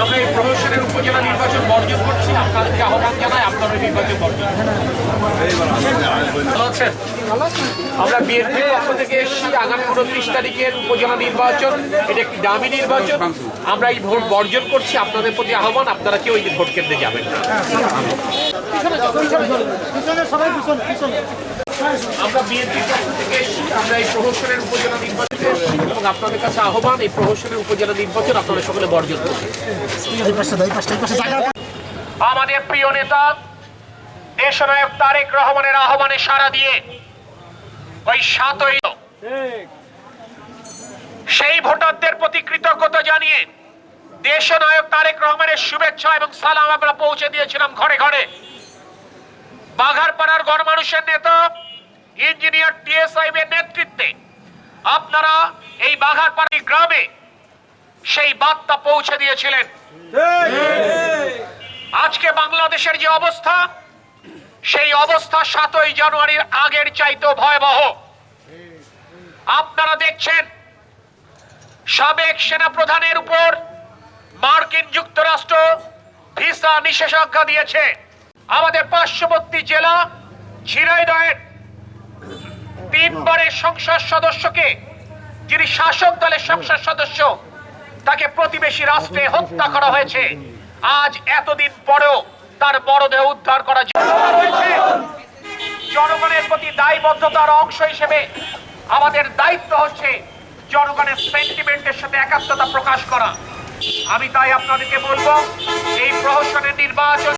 আমরা এই উপজেলা নির্বাচন বর্জন করছি, আপনাদেরকে আহ্বান জানাই আপনারা নির্বাচন বর্জন? আমরা বিএনপির পক্ষ থেকে এসেছি, আগামী উনত্রিশ তারিখের উপজেলা নির্বাচন। এটা একটি দামি নির্বাচন। আমরা এই ভোট বর্জন করছি, আপনাদের প্রতি আহ্বান, আপনারা কেউ এই ভোট কেন্দ্রে যাবেন আমরা বিএনপির পক্ষ থেকে এসেছি, আমরা এই প্রহসনের উপজেলা নির্বাচনে আপনাদের কাছে আহ্বান, এই প্রহসনের উপজেলা নির্বাচন আপনারা সকলে বর্জন আমাদের প্রিয় নেতা, দেশনায়ক তারেক রহমানের আহ্বানে সাড়া দিয়ে ওই সাতই সেই ভোটারদের প্রতি কৃতজ্ঞতা জানিয়ে দেশনায়ক তারেক রহমানের শুভেচ্ছা এবং সালাম আমরা পৌঁছে দিয়েছিলাম ঘরে ঘরে। বাঘারপাড়ার গণমানুষের নেতা, ইঞ্জিনিয়ার টিএস সাহেবের নেতৃত্বে আপনারা বাঘারপাড়ি গ্রামে সেই বার্তা পৌঁছে দিয়েছিলেন। আজকে বাংলাদেশের যে অবস্থা, সেই অবস্থা সাতই জানুয়ারির আগের চাইতেও ভয়াবহ। আপনারা দেখছেন, সাবেক সেনা প্রধানের উপর মার্কিন যুক্তরাষ্ট্র ভিসা নিষেধাজ্ঞা দিয়েছে। আমাদের পার্শ্ববর্তী জেলা ঝিনাইদহের তিনবারের সংসদ সদস্যকে যিনি শাসক দলের সংসদ সদস্য, তাকে প্রতিবেশী রাষ্ট্রে হত্যা করা হয়েছে। আজ এতদিন পরেও তার মরদেহ উদ্ধার করা হয়েছে জনগণের প্রতি দায়বদ্ধতার অংশ হিসেবে আমাদের দায়িত্ব হচ্ছে জনগণের সেন্টিমেন্টের সাথে একাত্মতা প্রকাশ করা। আমি তাই আপনাদেরকে বলব, এই প্রহসনের নির্বাচন